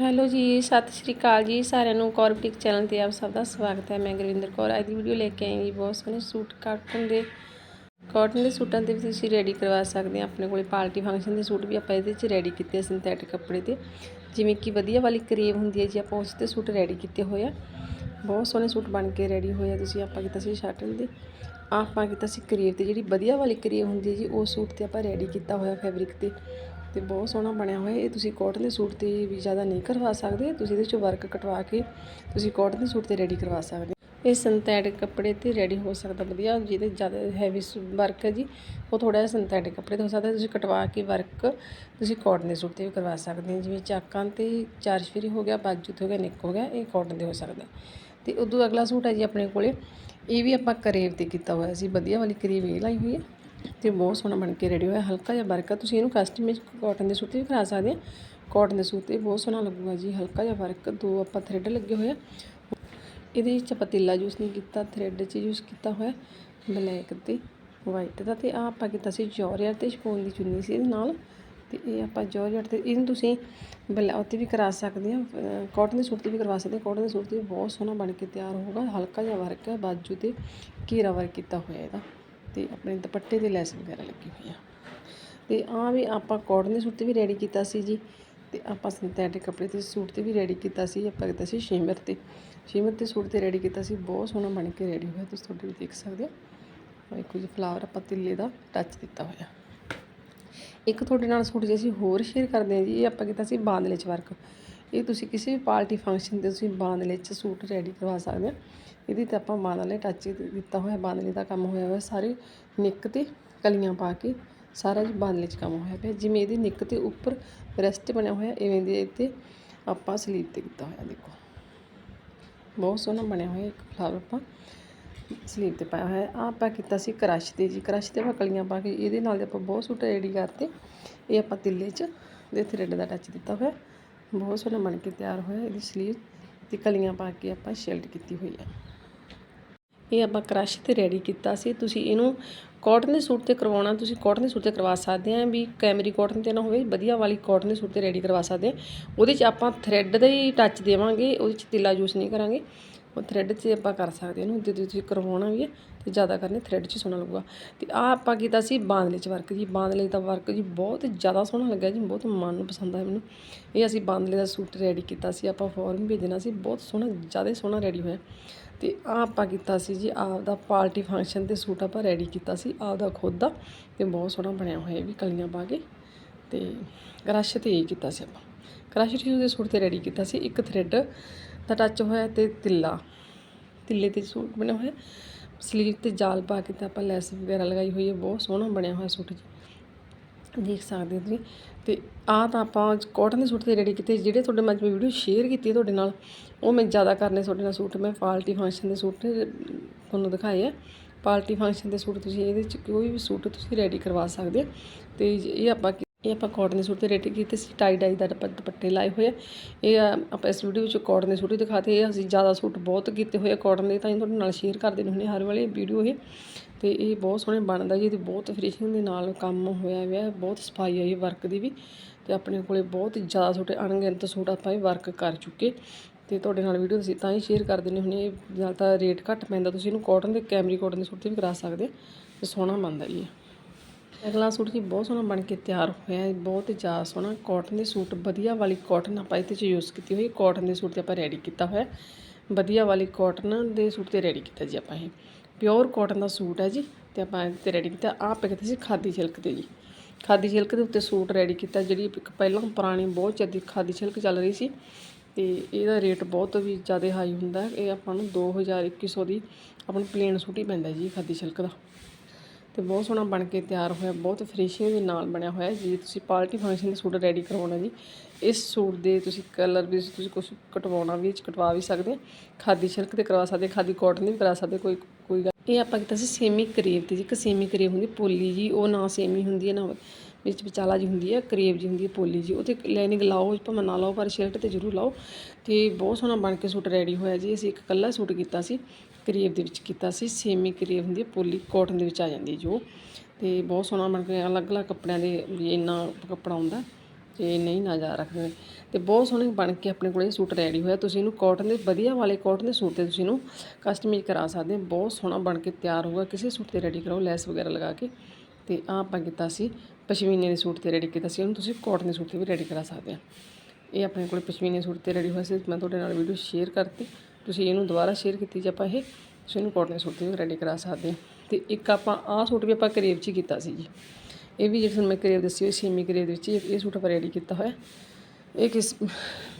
Hello ਜੀ, ਸਤਿ ਸ਼੍ਰੀ ਅਕਾਲ ਜੀ। ਸਾਰਿਆਂ ਨੂੰ ਕੌਰਪਟਿਕ ਚੈਨਲ ਤੇ ਆਪ ਸਭ ਦਾ ਸਵਾਗਤ ਹੈ। ਮੈਂ ਗੁਰਵਿੰਦਰ ਕੌਰ। ਅੱਜ ਦੀ ਵੀਡੀਓ ਲੈ ਕੇ ਆਈ ਜੀ ਬਹੁਤ ਸੋਹਣੇ ਸੂਟ ਕਾਟਨ ਦੇ ਕਾਟਨ ਦੇ ਸੂਟਾਂ ਤੇ ਵੀ ਤੁਸੀਂ ਰੈਡੀ ਕਰਵਾ ਸਕਦੇ ਆ ਆਪਣੇ ਕੋਲੇ ਪਾਰਟੀ ਫੰਕਸ਼ਨ ਦੇ ਸੂਟ ਵੀ ਆਪਾਂ ਇਹਦੇ ਵਿੱਚ ਰੈਡੀ ਕੀਤੇ ਆ ਸਿੰਥੈਟਿਕ ਕੱਪੜੇ ਤੇ। ਜਿਵੇਂ ਕਿ ਵਧੀਆ ਵਾਲੀ ਕਰੀਮ ਹੁੰਦੀ ਹੈ ਜੀ, ਆਪਾਂ ਉਸ ਤੇ ਸੂਟ ਰੈਡੀ ਕੀਤੇ ਹੋਏ ਆ। ਬਹੁਤ ਸੋਹਣੇ ਸੂਟ ਬਣ ਕੇ ਰੈਡੀ ਹੋਏ ਆ ਤੁਸੀਂ। ਆਪਾਂ ਕੀਤਾ ਸੀ ਸ਼ਾਟਨ ਦੇ। ਆਪਾਂ ਕੀਤਾ ਸੀ ਕਰੀਮ ਤੇ। ਜਿਹੜੀ ਵਧੀਆ ਵਾਲੀ ਕਰੀਮ ਹੁੰਦੀ ਹੈ ਜੀ, ਉਹ ਸੂਟ ਤੇ ਆਪਾਂ ਰੈਡੀ ਕੀਤਾ ਹੋਇਆ ਫੈਬਰਿਕ ਤੇ। ਤੇ ਬਹੁਤ ਸੋਹਣਾ ਬਣਿਆ ਹੋਇਆ ਇਹ। ਤੁਸੀਂ ਕੋਟਨ ਦੇ ਸੂਟ ਤੇ ਵੀ ਜ਼ਿਆਦਾ ਨਹੀਂ ਕਰਵਾ ਸਕਦੇ। ਤੁਸੀਂ ਇਹਦੇ ਚੋਂ ਵਰਕ ਕਟਵਾ ਕੇ ਤੁਸੀਂ ਕੋਟਨ ਦੇ ਸੂਟ ਤੇ ਰੈਡੀ ਕਰਵਾ ਸਕਦੇ ਇਹ ਸਿੰਥੈਟਿਕ ਕੱਪੜੇ ਤੇ ਰੈਡੀ ਹੋ ਸਕਦਾ, ਵਧੀਆ ਜਿਹਦੇ ਜ਼ਿਆਦਾ ਹੈਵੀ ਵਰਕ ਹੈ ਜੀ, ਉਹ ਥੋੜਾ ਜਿਹਾ ਸਿੰਥੈਟਿਕ ਕੱਪੜੇ ਤੇ ਹੋ ਸਕਦਾ। ਤੁਸੀਂ ਕਟਵਾ ਕੇ ਵਰਕ ਤੁਸੀਂ ਕਾਟਨ ਦੇ ਸੂਟ ਤੇ ਵੀ ਕਰਵਾ ਸਕਦੇ ਹੋ। ਜਿਵੇਂ ਚਾਕਾਂ ਤੇ ਚਾਰ ਚਫੇਰੀ ਹੋ ਗਿਆ, ਬਾਜੂ ਤੇ ਹੋ ਗਿਆ, ਨਿੱਕ ਹੋ ਗਿਆ, ਇਹ ਕਾਟਨ ਦੇ ਹੋ ਸਕਦਾ। ਤੇ ਉਦੋਂ ਅਗਲਾ ਸੂਟ ਹੈ ਜੀ ਆਪਣੇ ਕੋਲੇ। ਇਹ ਵੀ ਆਪਾਂ ਕਰੇਵ ਤੇ ਕੀਤਾ ਹੋਇਆ ਸੀ, ਵਧੀਆ ਵਾਲੀ ਕਰੇਵ ਇਹ ਲਾਈ ਹੋਈ ਹੈ। ਤੇ ਬਹੁਤ ਸੋਹਣਾ ਬਣ ਕੇ ਰੈਡੀ ਹੋਇਆ, ਹਲਕਾ ਜਿਹਾ ਵਰਕ ਆ। ਤੁਸੀਂ ਇਹਨੂੰ ਕਸਟਮਾਈਜ਼ ਕਾਟਨ ਦੇ ਸੂਟ ਤੇ ਵੀ ਕਰਾ ਸਕਦੇ ਆ। ਕਾਟਨ ਦੇ ਸੂਟ ਤੇ ਬਹੁਤ ਸੋਹਣਾ ਲੱਗੂਗਾ ਜੀ, ਹਲਕਾ ਜਿਹਾ ਵਰਕ, ਦੋ ਆਪਾਂ ਥ੍ਰੈਡ ਲੱਗੇ ਹੋਏ ਆ। ਇਹਦੇ ਵਿੱਚ ਪਤੀਲਾ ਯੂਜ਼ ਨਹੀਂ ਕੀਤਾ ਥ੍ਰੈਡ 'ਚ ਯੂਜ਼ ਕੀਤਾ ਹੋਇਆ ਬਲੈਕ ਤੇ ਵਾਈਟ ਦਾ। ਤੇ ਆ ਆਪਾਂ ਕੀਤਾ ਸੀ ਜੋਰੀਅਰ ਤੇ ਸ਼ਪੋਨ ਦੀ ਚੁੰਨੀ ਸੀ ਇਹਦੇ ਨਾਲ। ਤੇ ਇਹ ਆਪਾਂ ਜੋਰਜਟ ਤੇ, ਇਹਨੂੰ ਤੁਸੀਂ ਬਲਾ, ਉੱਤੇ ਵੀ ਕਰਾ ਸਕਦੇ ਆ ਕਾਟਨ ਦੇ ਸੂਟ ਤੇ ਵੀ ਕਰਵਾ ਸਕਦੇ ਆ। ਕਾਟਨ ਦੇ ਸੂਟ ਤੇ ਵੀ ਬਹੁਤ ਸੋਹਣਾ ਬਣ ਕੇ ਤਿਆਰ ਹੋਊਗਾ, ਹਲਕਾ ਜਿਹਾ ਵਰਕ ਹੈ ਬਾਜੂ ਤੇ ਘੇਰਾ ਵਰਕ ਕੀਤਾ ਹੋਇਆ ਇਹਦਾ। ਤੇ ਆਪਣੇ ਦੁਪੱਟੇ ਤੇ ਲੈਸ ਵਗੈਰਾ ਲੱਗੀ ਹੋਈ ਆ। ਤੇ ਆ ਵੀ ਆਪਾਂ ਕਾਟਨ ਦੇ ਸੂਟ ਤੇ ਵੀ ਰੈਡੀ ਕੀਤਾ ਸੀ ਜੀ। ਤੇ ਆਪਾਂ ਸਿੰਥੈਟਿਕ ਕੱਪੜੇ ਤੇ ਸੂਟ ਤੇ ਵੀ ਰੈਡੀ ਕੀਤਾ ਸੀ। ਆਪਾਂ ਕੀਤਾ ਸੀ ਸ਼ਿਮਰ ਤੇ। ਸ਼ਿਮਰ ਤੇ ਸੂਟ ਤੇ ਰੈਡੀ ਕੀਤਾ ਸੀ। ਬਹੁਤ ਸੋਹਣਾ ਬਣ ਕੇ ਰੈਡੀ ਹੋਇਆ। ਤੁਸੀਂ ਤੁਹਾਡੇ ਵੀ ਦੇਖ ਸਕਦੇ ਹੋ। ਇੱਕ ਕੁਝ ਫਲਾਵਰ ਆਪਾਂ ਤਿੱਲੇ ਦਾ ਟੱਚ ਦਿੱਤਾ ਹੋਇਆ। ਇੱਕ ਤੁਹਾਡੇ ਨਾਲ ਸੂਟ ਜੇ ਅਸੀਂ ਹੋਰ ਸ਼ੇਅਰ ਕਰਦੇ ਹਾਂ ਜੀ, ਇਹ ਆਪਾਂ ਕੀਤਾ ਸੀ ਬਾਂਦਲੇ 'ਚ ਵਰਕ ਇਹ ਤੁਸੀਂ ਕਿਸੇ ਵੀ ਪਾਰਟੀ ਫੰਕਸ਼ਨ ਤੇ ਤੁਸੀਂ ਬਾਂਦਲੇ 'ਚ ਸੂਟ ਰੈਡੀ ਕਰਵਾ ਸਕਦੇ ਆ ਇਹਦੀ ਤੇ ਆਪਾਂ ਬਾਂਦਲੇ ਟੱਚ ਦਿੱਤਾ ਹੋਇਆ ਬਾਂਦਲੇ ਦਾ ਕੰਮ ਹੋਇਆ ਹੋਇਆ, ਸਾਰੇ ਨਿੱਕ ਤੇ ਕਲੀਆਂ ਪਾ ਕੇ ਸਾਰਾ ਜੀ ਬਾਂਦਲੇ 'ਚ ਕੰਮ ਹੋਇਆ ਪਿਆ। ਜਿਵੇਂ ਇਹਦੀ ਨਿੱਕ ਤੇ ਉੱਪਰ ਰੈਸਟ ਬਣਿਆ ਹੋਇਆ, ਇਵੇਂ ਦੇ ਤੇ ਆਪਾਂ ਸਲੀਵ ਤੇ ਕੀਤਾ ਹੋਇਆ, ਦੇਖੋ। ਬਹੁਤ ਸੋਹਣਾ ਬਣਿਆ ਹੋਇਆ ਇੱਕ ਫਲਾਵਰ ਆਪਾਂ ਸਲੀਵ ਤੇ ਪਾਇਆ ਹੋਇਆ। ਆ ਆਪਾਂ ਕੀਤਾ ਸੀ ਕ੍ਰਸ਼ ਤੇ ਜੀ। ਕ੍ਰਸ਼ ਤੇ ਆਪਾਂ ਕਲੀਆਂ ਪਾ ਕੇ ਇਹਦੇ ਨਾਲ ਆਪਾਂ ਬਹੁਤ ਸੂਟ ਰੈਡੀ ਕਰਤੇ। ਇਹ ਆਪਾਂ ਤਿੱਲੇ 'ਚ ਦੇ ਥ੍ਰੈਡ ਦਾ ਟੱਚ ਦਿੱਤਾ ਹੋਇਆ। ਬਹੁਤ ਸੋਹਣਾ ਬਣ ਕੇ ਤਿਆਰ ਹੋਇਆ ਇਹਦੀ ਸਲੀਵ ਤੇ ਕਲੀਆਂ ਪਾ ਕੇ ਆਪਾਂ ਸ਼ੇਲਡ ਕੀਤੀ ਹੋਈ ਆ ਇਹ ਆਪਾਂ ਕ੍ਰਸ਼ ਤੇ ਰੈਡੀ ਕੀਤਾ ਸੀ। ਤੁਸੀਂ ਇਹਨੂੰ ਕਾਟਨ ਦੇ ਸੂਟ ਤੇ ਕਰਵਾਉਣਾ, ਤੁਸੀਂ ਕਾਟਨ ਦੇ ਸੂਟ ਤੇ ਕਰਵਾ ਸਕਦੇ ਆ। ਵੀ ਕੈਮਰੀ ਕਾਟਨ ਤੇ ਨਾ ਹੋਵੇ, ਵਧੀਆ ਵਾਲੀ ਕਾਟਨ ਦੇ ਸੂਟ ਤੇ ਰੈਡੀ ਕਰਵਾ ਸਕਦੇ ਆ। ਉਹਦੇ 'ਚ ਆਪਾਂ ਥ੍ਰੈਡ ਦਾ ਹੀ ਟੱਚ ਦੇਵਾਂਗੇ, ਉਹਦੇ 'ਚ ਤਿੱਲਾ ਯੂਜ਼ ਨਹੀਂ ਕਰਾਂਗੇ। ਉਹ ਥ੍ਰੈਡ 'ਚ ਆਪਾਂ ਕਰ ਸਕਦੇ ਇਹਨੂੰ ਜੇ ਤੁਸੀਂ ਕਰਵਾਉਣਾ ਵੀ ਹੈ ਤੇ ਜ਼ਿਆਦਾ ਕਰਨੇ ਥ੍ਰੈਡ 'ਚ ਸੋਹਣਾ ਲੱਗੂਗਾ। ਤੇ ਆ ਆਪਾਂ ਕੀਤਾ ਸੀ ਬਾਂਦਲੇ 'ਚ ਵਰਕ ਜੀ। ਬਾਂਦਲੇ ਦਾ ਵਰਕ ਜੀ ਬਹੁਤ ਜ਼ਿਆਦਾ ਸੋਹਣਾ ਲੱਗਿਆ ਜੀ, ਬਹੁਤ ਮਨ ਨੂੰ ਪਸੰਦ ਆਇਆ ਮੈਨੂੰ। ਇਹ ਅਸੀਂ ਬਾਂਦਲੇ ਦਾ ਸੂਟ ਰੈਡੀ ਕੀਤਾ ਸੀ, ਆਪਾਂ ਫੋਰਨ ਭੇਜਣਾ ਸੀ। ਬਹੁਤ ਸੋਹਣਾ, ਜ਼ਿਆਦਾ ਸੋਹਣਾ ਰੈਡੀ ਹੋਇਆ। ਤੇ ਆ ਆਪਾਂ ਕੀਤਾ ਸੀ ਜੀ ਆਪ ਦਾ ਪਾਰਟੀ ਫੰਕਸ਼ਨ ਤੇ ਸੂਟ ਆਪਾਂ ਰੈਡੀ ਕੀਤਾ ਸੀ ਆਪ ਦਾ ਖੁਦ ਦਾ ਤੇ ਬਹੁਤ ਸੋਹਣਾ ਬਣਿਆ ਹੋਇਆ ਵੀ ਕਲੀਆਂ ਪਾ ਕੇ ਤੇ ਕਰਸ਼ ਤੇ ਇਹ ਕੀਤਾ ਸੀ ਆਪਾਂ। ਕਰਸ਼ ਟਿਊ ਦੇ ਸੂਟ ਤੇ ਰੈਡੀ ਕੀਤਾ ਸੀ, ਇੱਕ ਥ੍ਰੈਡ ਦਾ ਟੱਚ ਹੋਇਆ ਤੇ ਤਿੱਲਾ। ਤਿੱਲੇ ਤੇ ਸੂਟ ਬਣਿਆ ਹੋਇਆ ਸਲੀਵ ਤੇ ਜਾਲ ਪਾ ਕੇ ਤੇ ਆਪਾਂ ਲੈਸ ਵਗੈਰਾ ਲਗਾਈ ਹੋਈ ਹੈ, ਬਹੁਤ ਸੋਹਣਾ ਬਣਿਆ ਹੋਇਆ ਸੂਟ ਜੀ। ਦੇਖ ਸਕਦੇ ਹੋ ਤੁਸੀਂ। ਤੇ ਆਹ ਤਾਂ ਆਪਾਂ ਕਾਟਨ ਦੇ ਸੂਟ ਤੇ ਰੈਡੀ ਕੀਤੇ। ਜਿਹੜੇ ਤੁਹਾਡੇ ਮੈਂ ਵੀਡੀਓ ਸ਼ੇਅਰ ਕੀਤੀ ਤੁਹਾਡੇ ਨਾਲ, ਉਹ ਮੈਂ ਜ਼ਿਆਦਾ ਕਰਨੇ ਤੁਹਾਡੇ ਨਾਲ ਸੂਟ। ਮੈਂ ਪਾਰਟੀ ਫੰਕਸ਼ਨ ਦੇ ਸੂਟ ਤੁਹਾਨੂੰ ਦਿਖਾਏ ਆ। ਪਾਰਟੀ ਫੰਕਸ਼ਨ ਦੇ ਸੂਟ ਤੁਸੀਂ ਇਹਦੇ 'ਚ ਕੋਈ ਵੀ ਸੂਟ ਤੁਸੀਂ ਰੈਡੀ ਕਰਵਾ ਸਕਦੇ ਤੇ ਇਹ ਆਪਾਂ ਇਹ ਆਪਾਂ ਕਾਟਨ ਦੇ ਸੂਟ ਤੇ ਰੈਡੀ ਕੀਤੇ ਸੀ। ਟਾਈ ਡਾਈ ਦਾ ਦੁਪੱਟੇ ਲਾਏ ਹੋਏ ਆ। ਇਹ ਆਪਾਂ ਇਸ ਵੀਡੀਓ ਵਿੱਚ ਕਾਟਨ ਦੇ ਸੂਟ ਹੀ ਦਿਖਾਤੇ। ਇਹ ਅਸੀਂ ਜ਼ਿਆਦਾ ਸੂਟ ਬਹੁਤ ਕੀਤੇ ਹੋਏ ਆ ਕਾਟਨ ਦੇ, ਤਾਂ ਤੁਹਾਡੇ ਨਾਲ ਸ਼ੇਅਰ ਕਰਦੇ ਨੇ ਹੁੰਦੇ ਹਰ ਵਾਲੇ ਵੀਡੀਓ ਇਹ। ਅਤੇ ਇਹ ਬਹੁਤ ਸੋਹਣੇ ਬਣਦਾ ਜੀ, ਇਹਦੀ ਬਹੁਤ ਫਿਨਿਸ਼ਿੰਗ ਦੇ ਨਾਲ ਕੰਮ ਹੋਇਆ ਹੋਇਆ, ਬਹੁਤ ਸਫ਼ਾਈ ਆਈ ਵਰਕ ਦੀ ਵੀ ਅਤੇ ਆਪਣੇ ਕੋਲੇ ਬਹੁਤ ਜ਼ਿਆਦਾ ਛੋਟੇ ਅਣਗਿਣਤ ਸੂਟ ਆਪਾਂ ਇਹ ਵਰਕ ਕਰ ਚੁੱਕੇ ਅਤੇ ਤੁਹਾਡੇ ਨਾਲ ਵੀਡੀਓ ਤੁਸੀਂ ਤਾਂ ਹੀ ਸ਼ੇਅਰ ਕਰ ਦਿੰਦੇ ਹੁੰਦੇ ਇਹ ਜਾਂ ਤਾਂ ਰੇਟ ਘੱਟ ਪੈਂਦਾ, ਤੁਸੀਂ ਇਹਨੂੰ ਕਾਟਨ ਦੇ ਕੈਮਰੀ ਕਾਟਨ ਦੇ ਸੂਟ ਤੇ ਵੀ ਕਰਾ ਸਕਦੇ ਤੇ ਸੋਹਣਾ ਬਣਦਾ ਜੀ ਅਗਲਾ ਸੂਟ ਜੀ ਬਹੁਤ ਸੋਹਣਾ ਬਣ ਕੇ ਤਿਆਰ ਹੋਇਆ ਹੈ ਬਹੁਤ ਹੀ ਜ਼ਿਆਦਾ ਸੋਹਣਾ ਕਾਟਨ ਦੇ ਸੂਟ, ਵਧੀਆ ਵਾਲੀ ਕਾਟਨ ਆਪਾਂ ਇਹਦੇ 'ਚ ਯੂਜ਼ ਕੀਤੀ ਹੋਈ ਕਾਟਨ ਦੇ ਸੂਟ ਤੇ ਆਪਾਂ ਰੈਡੀ ਕੀਤਾ ਹੋਇਆ, ਵਧੀਆ ਵਾਲੀ ਕਾਟਨ ਦੇ ਸੂਟ ਤੇ ਰੈਡੀ ਕੀਤਾ ਜੀ ਆਪਾਂ ਇਹ। ਪਿਓਰ ਕਾਟਨ ਦਾ ਸੂਟ ਹੈ ਜੀ ਤੇ ਆਪਾਂ ਇਹਦੇ ਤੇ ਰੈਡੀ ਕੀਤਾ। ਆਹ ਕੀਤਾ ਸੀ ਖਾਦੀ ਛਿਲਕ ਤੇ ਜੀ। ਖਾਦੀ ਛਿਲਕ ਦੇ ਉੱਤੇ ਸੂਟ ਰੈਡੀ ਕੀਤਾ, ਜਿਹੜੀ ਇੱਕ ਪਹਿਲਾਂ ਪੁਰਾਣੀ ਬਹੁਤ ਜ਼ਿਆਦਾ ਖਾਦੀ ਛਿਲਕ ਚੱਲ ਰਹੀ ਸੀ ਤੇ ਇਹਦਾ ਰੇਟ ਬਹੁਤ ਵੀ ਜ਼ਿਆਦਾ ਹਾਈ ਹੁੰਦਾ। ਇਹ ਆਪਾਂ ਨੂੰ 2000 2100 ਦੀ ਆਪਾਂ ਨੂੰ ਪਲੇਨ ਸੂਟ ਹੀ ਪੈਂਦਾ ਜੀ ਖਾਦੀ ਛਿਲਕ ਦਾ। ਤੇ ਬਹੁਤ ਸੋਹਣਾ ਬਣ ਕੇ ਤਿਆਰ ਹੋਇਆ, ਬਹੁਤ ਫਿਨਿਸ਼ਿੰਗ ਦੇ ਨਾਲ ਬਣਿਆ ਹੋਇਆ ਜੀ। ਤੁਸੀਂ ਪਾਰਟੀ ਫੰਕਸ਼ਨ ਦੇ ਸੂਟ ਰੈਡੀ ਕਰਵਾਉਣਾ ਜੀ। ਇਸ ਸੂਟ ਦੇ ਤੁਸੀਂ ਕਲਰ ਵੀ ਤੁਸੀਂ ਕੁਝ ਕਟਵਾਉਣਾ ਵੀ, ਕਟਵਾ ਵੀ ਸਕਦੇ ਖਾਦੀ ਸ਼ਿਲਕ ਤੇ ਕਰਵਾ ਸਕਦੇ ਖਾਦੀ ਕਾਟਨ ਦੀ ਵੀ ਕਰਾ ਸਕਦੇ ਕੋਈ ਕੋਈ ਗੱਲ ਇਹ ਆਪਾਂ ਕੀਤਾ ਸੀ ਸੇਮੀ ਕਰੇਵ ਤੇ ਜੀ, ਇੱਕ ਸੇਮੀ ਕਰੇਵ ਹੁੰਦੀ ਪੋਲੀ ਜੀ, ਉਹ ਨਾ ਸੇਮੀ ਹੁੰਦੀ ਹੈ, ਨਾ ਵਿੱਚ ਵਿਚਾਲਾ ਜੀ ਹੁੰਦੀ ਹੈ ਕਰੇਵ ਜੀ ਹੁੰਦੀ ਹੈ ਪੋਲੀ ਜੀ। ਉਹ ਤੇ ਲਾਈਨਿੰਗ ਲਾਓ ਭਾਵੇਂ ਨਾ ਲਾਓ, ਪਰ ਸ਼ਰਟ ਤੇ ਜ਼ਰੂਰ ਲਾਓ। ਤੇ ਬਹੁਤ ਸੋਹਣਾ ਬਣ ਕੇ ਸੂਟ ਰੈਡੀ ਹੋਇਆ ਜੀ। ਅਸੀਂ ਇੱਕ ਕੱਲਾ ਸੂਟ ਕੀਤਾ ਸੀ। ਕਰੇਵ ਦੇ ਵਿੱਚ ਕੀਤਾ ਸੀ, ਸੇਮੀ ਕਰੇਵ ਹੁੰਦੀ ਹੈ, ਪੋਲੀ ਕਾਟਨ ਦੇ ਵਿੱਚ ਆ ਜਾਂਦੀ ਜੋ ਤੇ ਬਹੁਤ ਸੋਹਣਾ ਬਣ ਕੇ ਅਲੱਗ-ਅਲੱਗ ਕੱਪੜਿਆਂ ਦੇ ਵੀ ਇੰਨਾ ਕੱਪੜਾ ਹੁੰਦਾ ਜੇ ਨਹੀਂ ਨਾ ਜਾ ਰੱਖਦੇ ਨੇ। ਤੇ ਬਹੁਤ ਸੋਹਣੇ ਬਣ ਕੇ ਆਪਣੇ ਕੋਲ ਇਹ ਸੂਟ ਰੈਡੀ ਹੋਇਆ। ਤੁਸੀਂ ਇਹਨੂੰ ਕਾਟਨ ਦੇ, ਵਧੀਆ ਵਾਲੇ ਕਾਟਨ ਦੇ ਸੂਟ ਤੇ ਤੁਸੀਂ ਇਹਨੂੰ ਕਸਟਮਾਈਜ਼ ਕਰਾ ਸਕਦੇ ਹੋ। ਬਹੁਤ ਸੋਹਣਾ ਬਣ ਕੇ ਤਿਆਰ ਹੋਊਗਾ। ਕਿਸੇ ਸੂਟ ਤੇ ਰੈਡੀ ਕਰਾਓ, ਲੈਸ ਵਗੈਰਾ ਲਗਾ ਕੇ। ਤੇ ਆ ਆਪਾਂ ਕੀਤਾ ਸੀ, ਪਸ਼ਮੀਨੇ ਦੇ ਸੂਟ ਤੇ ਰੈਡੀ ਕੀਤਾ ਸੀ। ਉਹਨੂੰ ਤੁਸੀਂ ਕਾਟਨ ਦੇ ਸੂਟ ਤੇ ਵੀ ਰੈਡੀ ਕਰਾ ਸਕਦੇ ਆ ਇਹ ਆਪਣੇ ਕੋਲ ਪਸ਼ਮੀਨੇ ਸੂਟ ਤੇ ਰੈਡੀ ਹੋਇਆ ਸੀ। ਮੈਂ ਤੁਹਾਡੇ ਨਾਲ ਵੀਡੀਓ ਸ਼ੇਅਰ ਕਰਤੀ। ਤੁਸੀਂ ਇਹਨੂੰ ਦੁਬਾਰਾ ਸ਼ੇਅਰ ਕੀਤੀ ਜੇ ਆਪਾਂ ਇਹ, ਤੁਸੀਂ ਇਹਨੂੰ ਕੋਟਨ ਦੇ ਸੂਟ ਤੇ ਵੀ ਰੈਡੀ ਕਰਾ ਸਕਦੇ ਆ ਤੇ ਇੱਕ ਆਪਾਂ ਆਹ ਸੂਟ ਵੀ ਆਪਾਂ ਕਰੇਵ 'ਚ ਹੀ ਕੀਤਾ ਸੀ ਜੀ। ਇਹ ਵੀ ਜਿਹੜਾ ਮੈਂ ਕਰੇਵ ਦੱਸੀ ਹੋਈ ਸੇਮੀ ਕਰੇਵ ਦੇ ਵਿੱਚ ਇਹ ਇਹ ਸੂਟ ਆਪਾਂ ਰੈਡੀ ਕੀਤਾ ਹੋਇਆ। ਇਹ ਕਿਸ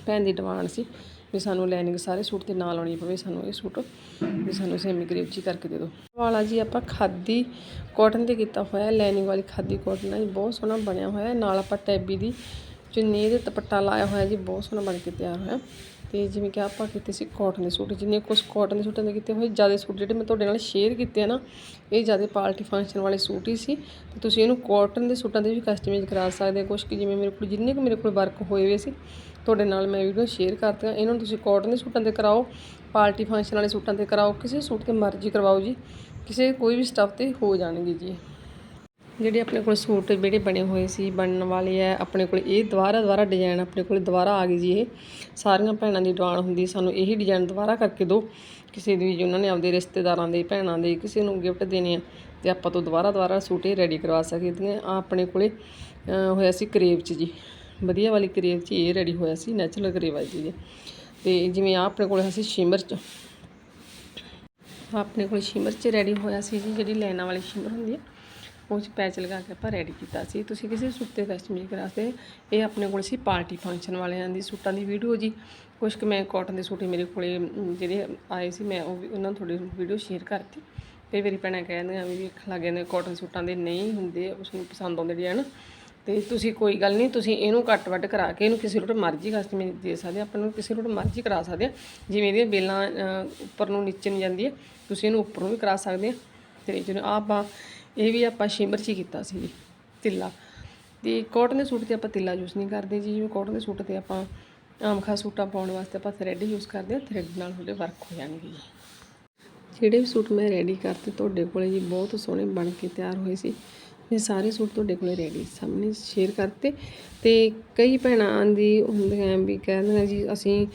ਭੈਣ ਦੀ ਡਿਮਾਂਡ ਸੀ ਵੀ ਸਾਨੂੰ ਲਾਈਨਿੰਗ ਸਾਰੇ ਸੂਟ ਤੇ ਨਾਲ ਆਉਣੀ ਪਵੇ, ਸਾਨੂੰ ਇਹ ਸੂਟ, ਵੀ ਸਾਨੂੰ ਸੇਮੀ ਕਰੇਵ 'ਚ ਹੀ ਕਰਕੇ ਦੇ ਦਿਓ। ਵਾਲਾ ਜੀ ਆਪਾਂ ਖਾਦੀ ਕਾਟਨ ਤੇ ਕੀਤਾ ਹੋਇਆ ਲਾਈਨਿੰਗ ਵਾਲੀ ਖਾਦੀ ਕਾਟਨ ਹੈ ਜੀ ਬਹੁਤ ਸੋਹਣਾ ਬਣਿਆ ਹੋਇਆ। ਨਾਲ ਆਪਾਂ ਟੈਬੀ ਦੀ ਚੁੰਨੀ ਦੇ ਦੁਪੱਟਾ ਲਾਇਆ ਹੋਇਆ ਜੀ, ਬਹੁਤ ਸੋਹਣਾ ਬਣ ਕੇ ਤਿਆਰ ਹੋਇਆ। ਤੇ ਜਿਵੇਂ ਕਿ ਆਪਾਂ ਕੀਤੇ ਸੀ ਕਾਟਨ ਦੇ ਸੂਟ, ਜਿੰਨੇ ਕੁਝ ਕਾਟਨ ਦੇ ਸੂਟਾਂ ਦੇ ਕੀਤੇ ਹੋਏ, ਜ਼ਿਆਦਾ ਸੂਟ ਜਿਹੜੇ ਮੈਂ ਤੁਹਾਡੇ ਨਾਲ ਸ਼ੇਅਰ ਕੀਤੇ ਆ ਨਾ, ਇਹ ਜ਼ਿਆਦਾ ਪਾਰਟੀ ਫੰਕਸ਼ਨ ਵਾਲੇ ਸੂਟ ਹੀ ਸੀ। ਤੇ ਤੁਸੀਂ ਇਹਨੂੰ ਕਾਟਨ ਦੇ ਸੂਟਾਂ ਦੇ ਵੀ ਕਸਟਮਾਈਜ਼ ਕਰਾ ਸਕਦੇ ਹੋ ਕੁਝ ਕਿ ਜਿਵੇਂ ਮੇਰੇ ਕੋਲ, ਜਿੰਨੇ ਕੁ ਮੇਰੇ ਕੋਲ ਵਰਕ ਹੋਏ ਹੋਏ ਸੀ, ਤੁਹਾਡੇ ਨਾਲ ਮੈਂ ਵੀਡੀਓ ਸ਼ੇਅਰ ਕਰਤੀਆਂ ਇਹਨਾਂ ਨੂੰ ਤੁਸੀਂ ਕਾਟਨ ਦੇ ਸੂਟਾਂ ਤੇ ਕਰਾਓ, ਪਾਰਟੀ ਫੰਕਸ਼ਨ ਵਾਲੇ ਸੂਟਾਂ ਤੇ ਕਰਾਓ, ਕਿਸੇ ਸੂਟ ਤੇ ਮਰਜ਼ੀ ਕਰਵਾਓ ਜੀ, ਕਿਸੇ ਕੋਈ ਵੀ ਸਟੱਫ ਤੇ ਹੋ ਜਾਣਗੇ ਜੀ। ਜਿਹੜੇ ਆਪਣੇ ਕੋਲ ਸੂਟ ਜਿਹੜੇ ਬਣੇ ਹੋਏ ਸੀ, ਬਣਨ ਵਾਲੇ ਆ, ਆਪਣੇ ਕੋਲ ਇਹ ਦੁਬਾਰਾ ਦੁਬਾਰਾ ਡਿਜ਼ਾਈਨ ਆਪਣੇ ਕੋਲ ਦੁਬਾਰਾ ਆ ਗਈ ਜੀ ਇਹ। ਸਾਰੀਆਂ ਭੈਣਾਂ ਦੀ ਡਿਮਾਂਡ ਹੁੰਦੀ, ਸਾਨੂੰ ਇਹੀ ਡਿਜ਼ਾਈਨ ਦੁਬਾਰਾ ਕਰਕੇ ਦਿਓ। ਕਿਸੇ ਦੀ ਵੀ, ਉਹਨਾਂ ਨੇ ਆਪਦੇ ਰਿਸ਼ਤੇਦਾਰਾਂ ਦੇ, ਭੈਣਾਂ ਦੇ, ਕਿਸੇ ਨੂੰ ਗਿਫਟ ਦੇਣੇ ਆ, ਤੇ ਆਪਾਂ ਤੋਂ ਦੁਬਾਰਾ ਦੁਬਾਰਾ ਸੂਟ ਇਹ ਰੈਡੀ ਕਰਵਾ ਸਕਦੇ ਆ ਆਪਣੇ ਕੋਲੇ ਹੋਇਆ ਸੀ ਕਰੇਵ ਚ ਜੀ। ਵਧੀਆ ਵਾਲੀ ਕਰੇਵ ਚ ਇਹ ਰੈਡੀ ਹੋਇਆ ਸੀ ਨੈਚੁਰਲ ਕਰੇਵ ਆ ਜੀ ਇਹ। ਤੇ ਜਿਵੇਂ ਆ ਆਪਣੇ ਕੋਲ ਸੀ ਸ਼ਿਮਰ ਚ। ਆਪਣੇ ਕੋਲ ਸ਼ਿਮਰ ਚ ਰੈਡੀ ਹੋਇਆ ਸੀ ਜੀ, ਜਿਹੜੀ ਲਾਈਨਾਂ ਵਾਲੀ ਸ਼ਿਮਰ ਹੁੰਦੀ ਹੈ ਉਹ 'ਚ ਪੈਚ ਲਗਾ ਕੇ ਆਪਾਂ ਰੈਡੀ ਕੀਤਾ ਸੀ। ਤੁਸੀਂ ਕਿਸੇ ਸੂਟ ਤੇ ਕਸਟਮਾਈਜ਼ ਕਰਾ ਸਕਦੇ। ਇਹ ਆਪਣੇ ਕੋਲ ਸੀ ਪਾਰਟੀ ਫੰਕਸ਼ਨ ਵਾਲਿਆਂ ਦੀ ਸੂਟਾਂ ਦੀ ਵੀਡੀਓ ਜੀ। ਕੁਝ ਕੁ ਮੈਂ ਕਾਟਨ ਦੇ ਸੂਟ ਮੇਰੇ ਕੋਲੇ ਜਿਹੜੇ ਆਏ ਸੀ, ਮੈਂ ਉਹ ਵੀ ਉਹਨਾਂ ਨੂੰ ਥੋੜੀ ਵੀਡੀਓ ਸ਼ੇਅਰ ਕਰਤੀ। ਕਈ ਵਾਰੀ ਭੈਣਾਂ ਕਹਿੰਦੀਆਂ ਵੀ ਵੇਖ ਲੱਗੇ ਨੇ ਕਾਟਨ ਸੂਟਾਂ ਦੇ ਨਹੀਂ ਹੁੰਦੇ, ਉਸ ਨੂੰ ਪਸੰਦ ਆਉਂਦੇ ਡਿਜ਼ਾਈਨ ਤੇ ਤੁਸੀਂ ਕੋਈ ਗੱਲ ਨਹੀਂ, ਤੁਸੀਂ ਇਹਨੂੰ ਕੱਟ ਵੱਟ ਕਰਾ ਕੇ ਇਹਨੂੰ ਕਿਸੇ ਰੂਟ ਮਰਜ਼ੀ ਕਸਟਮਾਈਜ਼ ਦੇ ਸਕਦੇ ਆਪਾਂ ਨੂੰ ਕਿਸੇ ਰੂਟ ਮਰਜ਼ੀ ਕਰਾ ਸਕਦੇ ਆ। ਜਿਵੇਂ ਇਹਦੀਆਂ ਬੇਲਾਂ ਉੱਪਰ ਨੂੰ ਨੀਚੇ ਨੂੰ ਜਾਂਦੀ ਹੈ ਤੁਸੀਂ ਇਹਨੂੰ ਉੱਪਰੋਂ ਵੀ ਕਰਾ ਸਕਦੇ ਆ। ਤੇ ਜਿਹਨੂੰ ਆਹ ਆਪਾਂ ਇਹ ਵੀ ਆਪਾਂ ਸ਼ਿਮਰ 'ਚ ਹੀ ਕੀਤਾ ਸੀ ਜੀ, ਤਿੱਲਾ। ਤੇ ਕੋਟਨ ਦੇ ਸੂਟ ਤੇ ਆਪਾਂ ਤਿੱਲਾ ਯੂਜ਼ ਨਹੀਂ ਕਰਦੇ ਜੀ, ਜਿਵੇਂ ਕੋਟਨ ਦੇ ਸੂਟ ਤੇ ਆਪਾਂ ਆਮ ਸੂਟਾਂ ਪਾਉਣ ਵਾਸਤੇ ਆਪਾਂ ਥਰੈਡ ਯੂਜ਼ ਕਰਦੇ ਹਾਂ ਥਰੈਡ ਨਾਲ ਉਹਦੇ ਵਰਕ ਹੋ ਜਾਣਗੇ ਜੀ। ਜਿਹੜੇ ਵੀ ਸੂਟ ਮੈਂ ਰੈਡੀ ਕਰਤੇ ਤੁਹਾਡੇ ਕੋਲੇ ਜੀ, ਬਹੁਤ ਸੋਹਣੇ ਬਣ ਕੇ ਤਿਆਰ ਹੋਏ ਸੀ। ਮੈਂ ਸਾਰੇ ਸੂਟ ਤੁਹਾਡੇ ਕੋਲੇ ਰੈਡੀ ਸਾਹਮਣੇ ਸ਼ੇਅਰ ਕਰਤੇ। ਤੇ ਕਈ ਭੈਣਾਂ ਦੀ ਹੁੰਦੀਆਂ ਵੀ ਕਹਿੰਦੀਆਂ ਜੀ, ਅਸੀਂ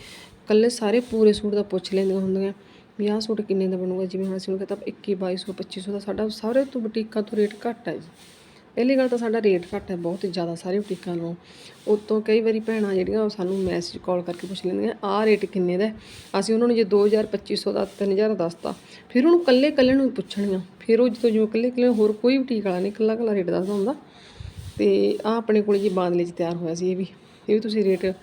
ਕੱਲੇ ਸਾਰੇ ਪੂਰੇ ਸੂਟ ਦਾ ਪੁੱਛ ਲੈਂਦੇ ਹੁੰਦੀਆਂ ਵੀ ਆਹ ਸੂਟ ਕਿੰਨੇ ਦਾ ਬਣੂਗਾ? ਜਿਵੇਂ ਹੁਣ ਅਸੀਂ ਨੂੰ ਕਹਤਾ 21 2200 2500 ਦਾ ਸਾਡਾ ਸਾਰੇ ਤੋਂ ਬੁਟੀਕਾਂ ਤੋਂ ਰੇਟ ਘੱਟ ਹੈ ਜੀ। ਪਹਿਲੀ ਗੱਲ ਤਾਂ ਸਾਡਾ ਰੇਟ ਘੱਟ ਹੈ, ਬਹੁਤ ਹੀ ਜ਼ਿਆਦਾ ਸਾਰੇ ਬੁਟੀਕਾਂ ਨਾਲੋਂ। ਉਤੋਂ ਕਈ ਵਾਰੀ ਭੈਣਾਂ ਜਿਹੜੀਆਂ ਉਹ ਸਾਨੂੰ ਮੈਸੇਜ ਕਾਲ ਕਰਕੇ ਪੁੱਛ ਲੈਂਦੀਆਂ, ਆਹ ਰੇਟ ਕਿੰਨੇ ਦਾ ਅਸੀਂ ਉਹਨਾਂ ਨੂੰ ਜੇ 2000 2500 ਦਾ 3000 ਦੱਸਤਾ, ਫਿਰ ਉਹਨੂੰ ਕੱਲੇ ਕੱਲੇ ਨੂੰ ਪੁੱਛਣੀਆਂ। ਫਿਰ ਉਹ ਜਦੋਂ ਜਿਵੇਂ ਕੱਲੇ ਕੱਲੇ ਹੋਰ ਕੋਈ ਬੁਟੀਕ ਵਾਲਾ ਨਹੀਂ ਕੱਲਾ ਕੱਲਾ ਰੇਟ ਦੱਸਦਾ ਹੁੰਦਾ। ਤੇ ਆ ਆਪਣੇ ਕੋਲ ਜੀ ਬਾਂਦਲੇ 'ਚ ਤਿਆਰ ਹੋਇਆ ਸੀ ਇਹ ਵੀ। ਇਹ ਵੀ ਤੁਸੀਂ ਰੇਟ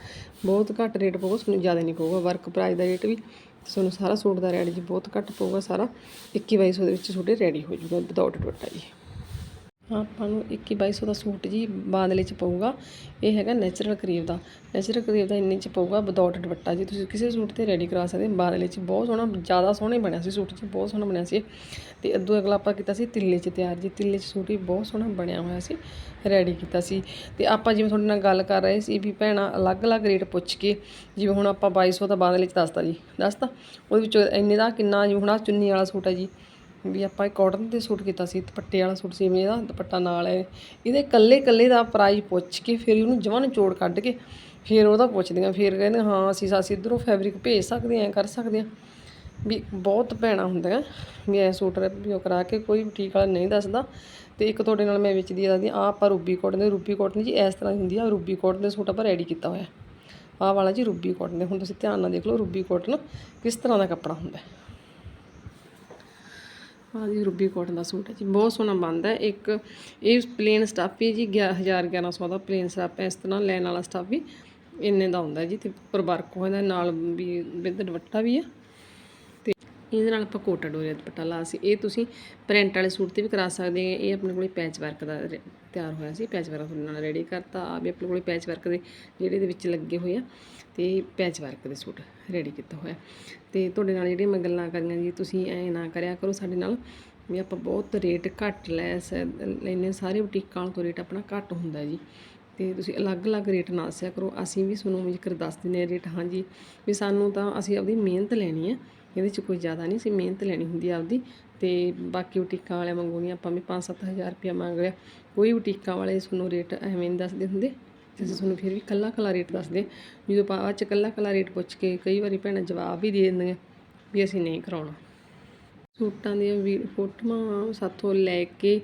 ਬਹੁਤ ਘੱਟ ਰੇਟ ਪਊਗਾ, ਤੁਹਾਨੂੰ ਜ਼ਿਆਦਾ ਨਹੀਂ ਪਊਗਾ ਵਰਕ ਪ੍ਰਾਈਸ ਦਾ ਰੇਟ ਵੀ। ਤੁਹਾਨੂੰ ਸਾਰਾ ਸੂਟ ਦਾ ਰੇਟ ਜੀ ਬਹੁਤ ਘੱਟ ਪਊਗਾ ਸਾਰਾ 21 2200 ਦੇ ਵਿੱਚ ਤੁਹਾਡੇ ਰੈਡੀ ਹੋ ਜਾਊਗਾ ਵਿਦਆਊਟ ਦੁਪੱਟਾ ਜੀ। ਆਪਾਂ ਨੂੰ 21 2200 ਦਾ ਸੂਟ ਜੀ ਬਾਂਦਲੇ ਚ ਪਊਗਾ। ਇਹ ਹੈਗਾ ਨੈਚੁਰਲ ਕਰੀਬ ਦਾ। ਨੈਚੁਰਲ ਕਰੀਬ ਦਾ ਇੰਨੇ ਚ ਪਊਗਾ ਵਿਦਆਊਟ ਦੁਪੱਟਾ ਜੀ। ਤੁਸੀਂ ਕਿਸੇ ਸੂਟ ਤੇ ਰੈਡੀ ਕਰਾ ਸਕਦੇ ਹੋ। ਬਾਂਦਲੇ ਚ ਬਹੁਤ ਸੋਹਣਾ, ਜ਼ਿਆਦਾ ਸੋਹਣਾ ਬਣਿਆ ਸੀ ਸੂਟ ਜੀ। ਬਹੁਤ ਸੋਹਣਾ ਬਣਿਆ ਸੀ ਇਹ। ਤੇ ਅੱਧੋ ਅਗਲਾ ਆਪਾਂ ਕੀਤਾ ਸੀ ਤਿੱਲੇ ਚ ਤਿਆਰ ਜੀ। ਤਿੱਲੇ ਚ ਸੂਟ ਵੀ ਬਹੁਤ ਸੋਹਣਾ ਬਣਿਆ ਹੋਇਆ ਸੀ। ਰੈਡੀ ਕੀਤਾ ਸੀ। ਤੇ ਆਪਾਂ ਜਿਵੇਂ ਤੁਹਾਡੇ ਨਾਲ ਗੱਲ ਕਰ ਰਹੇ ਸੀ ਵੀ ਭੈਣਾਂ, ਅਲੱਗ-ਅਲੱਗ ਰੇਟ ਪੁੱਛ ਕੇ ਜਿਵੇਂ ਹੁਣ ਆਪਾਂ 2200 ਦਾ ਬਾਂਦਲੇ ਚ ਦੱਸਤਾ ਜੀ। ਦੱਸਤਾ। ਉਹਦੇ ਵਿੱਚ ਇੰਨੇ ਦਾ ਕਿੰਨਾ ਜੀ? ਹੁਣ ਆਹ ਚੁੰਨੀ ਵਾਲਾ ਸੂਟ ਹੈ ਜੀ। ਵੀ ਆਪਾਂ ਇੱਕ ਕਾਟਨ ਦੇ ਸੂਟ ਕੀਤਾ ਸੀ, ਦੁਪੱਟੇ ਵਾਲਾ ਸੂਟ ਸੀ ਇਹਦਾ ਦੁਪੱਟਾ ਨਾਲ ਹੈ ਇਹਦੇ ਇਕੱਲੇ ਇਕੱਲੇ ਦਾ ਪ੍ਰਾਈਸ ਪੁੱਛ ਕੇ ਫਿਰ ਉਹਨੂੰ ਜਮਾਂ ਨਿਚੋੜ ਕੱਢ ਕੇ ਫਿਰ ਉਹਦਾ ਪੁੱਛਦੀਆਂ, ਫਿਰ ਕਹਿੰਦੇ, ਹਾਂ, ਅਸੀਂ ਅਸੀਂ ਇੱਧਰੋਂ ਫੈਬਰਿਕ ਭੇਜ ਸਕਦੇ ਹਾਂ, ਕਰ ਸਕਦੇ ਹਾਂ। ਵੀ ਬਹੁਤ ਭੈਣਾਂ ਹੁੰਦੀਆਂ, ਵੀ ਐ ਸੂਟ ਰਿਵਿਊ ਕਰਾ ਕੇ ਕੋਈ ਬੁਟੀਕ ਵਾਲਾ ਨਹੀਂ ਦੱਸਦਾ। ਤੇ ਇੱਕ ਤੁਹਾਡੇ ਨਾਲ ਮੈਂ ਵਿੱਚ ਦੀ ਦੱਸਦੀ ਆ ਆਪਾਂ ਰੂਬੀ ਕੋਟਨ ਦੇ, ਰੂਬੀ ਕੋਟਨ ਜੀ ਇਸ ਤਰ੍ਹਾਂ ਦੀ ਹੁੰਦੀ ਆ, ਰੂਬੀ ਕੋਟਨ ਦੇ ਸੂਟ ਆਪਾਂ ਰੈਡੀ ਕੀਤਾ ਹੋਇਆ। ਆਹ ਵਾਲਾ ਜੀ ਰੂਬੀ ਕੋਟਨ ਦੇ, ਹੁਣ ਤੁਸੀਂ ਧਿਆਨ ਨਾਲ ਦੇਖ ਲਓ ਰੂਬੀ ਕੋਟਨ ਕਿਸ ਤਰ੍ਹਾਂ ਦਾ ਕੱਪੜਾ ਹੁੰਦਾ। ਹੈ ਜੀ ਰੂਬੀ ਕਾਟਨ ਦਾ ਸੂਟ ਹੈ ਜੀ, ਬਹੁਤ ਸੋਹਣਾ ਬਣਦਾ ਹੈ। ਇੱਕ ਇਹ ਪਲੇਨ ਸਟੱਫ ਹੀ ਜੀ 1000 1100 ਦਾ ਪਲੇਨ ਸਟੱਫ ਹੈ। ਇਸ ਤਰ੍ਹਾਂ ਲੈਣ ਵਾਲਾ ਸਟੱਫ ਵੀ ਇੰਨੇ ਦਾ ਹੁੰਦਾ ਜੀ, ਤੇ ਉੱਪਰ ਵਰਕ ਹੋ ਜਾਂਦਾ, ਨਾਲ ਵੀ ਵਿਦ ਦੁਪੱਟਾ ਵੀ ਆ ਇਹਦੇ ਨਾਲ ਆਪਾਂ ਕੋਟਾ ਡੋਰੀਆ ਦੁਪੱਟਾ ਲਾ ਸੀ। ਇਹ ਤੁਸੀਂ ਪ੍ਰਿੰਟ ਵਾਲੇ ਸੂਟ ਤੇ ਵੀ ਕਰਾ ਸਕਦੇ ਆ। ਇਹ ਆਪਣੇ ਕੋਲੇ ਪੈਚ ਵਰਕ ਦਾ ਰੇ- ਤਿਆਰ ਹੋਇਆ ਸੀ। ਪੈਚ ਵਰਕ ਤੁਹਾਡੇ ਨਾਲ ਰੈਡੀ ਕਰਤਾ। ਆ ਵੀ ਆਪਣੇ ਕੋਲੇ ਪੈਚ ਵਰਕ ਦੇ ਜਿਹੜੇ ਦੇ ਵਿੱਚ ਲੱਗੇ ਹੋਏ ਆ। ਤੇ ਪੈਚ ਵਰਕ ਦੇ ਸੂਟ ਰੈਡੀ ਕੀਤਾ ਹੋਇਆ। ਤੇ ਤੁਹਾਡੇ ਨਾਲ ਜਿਹੜੀਆਂ ਮੈਂ ਗੱਲਾਂ ਕਰੀਆਂ ਜੀ, ਤੁਸੀਂ ਐ ਨਾ ਕਰਿਆ ਕਰੋ ਸਾਡੇ ਨਾਲ ਵੀ ਆਪਾਂ ਬਹੁਤ ਰੇਟ ਘੱਟ ਲੈ ਸ- ਲੈਨੇ ਸਾਰੇ ਬੁਟੀਕਾਂ ਤੋਂ ਰੇਟ ਆਪਣਾ ਘੱਟ ਹੁੰਦਾ ਜੀ। ਤੇ ਤੁਸੀਂ ਅਲੱਗ-ਅਲੱਗ ਰੇਟ ਨਾ ਦੱਸਿਆ ਕਰੋ। ਅਸੀਂ ਵੀ ਤੁਹਾਨੂੰ ਜ਼ਿਕਰ ਦੱਸ ਦਿੰਦੇ ਹਾਂ ਰੇਟ ਹਾਂਜੀ, ਵੀ ਸਾਨੂੰ ਤਾਂ ਅਸੀਂ ਆਪਦੀ ਮਿਹਨਤ ਲੈਣੀ ਹੈ ਇਹਦੇ 'ਚ ਕੋਈ ਜ਼ਿਆਦਾ ਨਹੀਂ ਅਸੀਂ ਮਿਹਨਤ ਲੈਣੀ ਹੁੰਦੀ ਆਪਦੀ। ਤੇ ਬਾਕੀ ਬੁਟੀਕਾਂ ਵਾਲਿਆਂ ਵਾਂਗੂ ਨਹੀਂ, ਆਪਾਂ ਵੀ 5-7000 ਰੁਪਇਆ ਮੰਗ ਲਿਆ। ਕੋਈ ਬੁਟੀਕਾਂ ਵਾਲੇ ਤੁਹਾਨੂੰ ਰੇਟ ਐਵੇਂ ਨਹੀਂ ਦੱਸਦੇ ਹੁੰਦੇ, ਤੇ ਅਸੀਂ ਤੁਹਾਨੂੰ ਫਿਰ ਵੀ ਕੱਲਾ ਕੱਲਾ ਰੇਟ ਦੱਸਦੇ। ਹਾਂ। ਜਦੋਂ ਬਾਅਦ ਚ ਕੱਲਾ ਕੱਲਾ ਰੇਟ ਪੁੱਛ ਕੇ ਕਈ ਵਾਰੀ ਭੈਣਾਂ ਜਵਾਬ ਵੀ ਦੇ ਦਿੰਦੀਆਂ ਵੀ ਅਸੀਂ ਨਹੀਂ ਕਰਾਉਣਾ। ਸੂਟਾਂ ਦੀਆਂ ਵੀ ਫੋਟੋਆਂ ਸਾਥੋਂ ਲੈ ਕੇ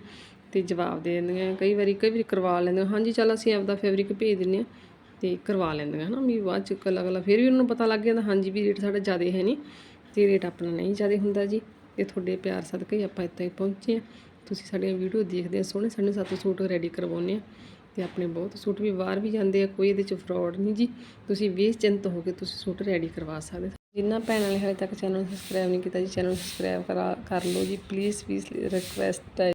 ਤੇ ਜਵਾਬ ਦੇ ਦਿੰਦੀਆਂ। ਕਈ ਵਾਰੀ ਕਈ ਵਾਰੀ ਕਰਵਾ ਲੈਂਦੀਆਂ। ਹਾਂਜੀ, ਚੱਲ ਅਸੀਂ ਆਪਦਾ ਫੈਬਰਿਕ ਭੇਜ ਦਿੰਦੇ ਹਾਂ ਤੇ ਕਰਵਾ ਲੈਂਦੀਆਂ ਹਨਾ ਵੀ ਬਾਅਦ ਚ ਕੱਲਾ ਕੱਲਾ, ਫਿਰ ਵੀ ਉਹਨਾਂ ਨੂੰ ਪਤਾ ਲੱਗ ਜਾਂਦਾ, ਹਾਂਜੀ ਵੀ ਰੇਟ ਸਾਡਾ ਜ਼ਿਆਦਾ ਹੈ ਨਹੀਂ। ਤੇ ਰੇਟ ਆਪਣਾ ਨਹੀਂ ਜ਼ਿਆਦਾ ਹੁੰਦਾ ਜੀ, ਤੇ ਤੁਹਾਡੇ ਪਿਆਰ ਸਦਕੇ ਹੀ ਆਪਾਂ ਇੱਥੇ ਪਹੁੰਚੇ ਆ ਤੁਸੀਂ ਸਾਡੀਆਂ ਵੀਡੀਓ ਦੇਖਦੇ ਆ, ਸੋਹਣੇ ਸੋਹਣੇ ਸਾਥੋਂ ਸੂਟ ਰੈਡੀ ਕਰਵਾਉਂਦੇ ਆ। ਤੇ ਆਪਣੇ ਬਹੁਤ ਸੂਟ ਵੀ ਬਾਹਰ ਵੀ ਜਾਂਦੇ ਆ, ਕੋਈ ਇਹਦੇ ਚ ਫਰਾਡ ਨਹੀਂ ਜੀ। ਤੁਸੀਂ ਬੇਚਿੰਤ ਹੋ ਕੇ ਤੁਸੀਂ ਸੂਟ ਰੈਡੀ ਕਰਵਾ ਸਕਦੇ ਹੋ। ਜਿਨ੍ਹਾਂ ਭੈਣਾਂ ਨੇ ਹਾਲੇ ਤੱਕ ਚੈਨਲ ਸਬਸਕ੍ਰਾਈਬ ਨਹੀਂ ਕੀਤਾ ਜੀ ਚੈਨਲ ਸਬਸਕ੍ਰਾਈਬ ਕਰਾ, ਕਰ ਲਓ ਜੀ। ਪਲੀਜ਼ ਪਲੀਜ਼ ਰਿਕੁਐਸਟ ਹੈ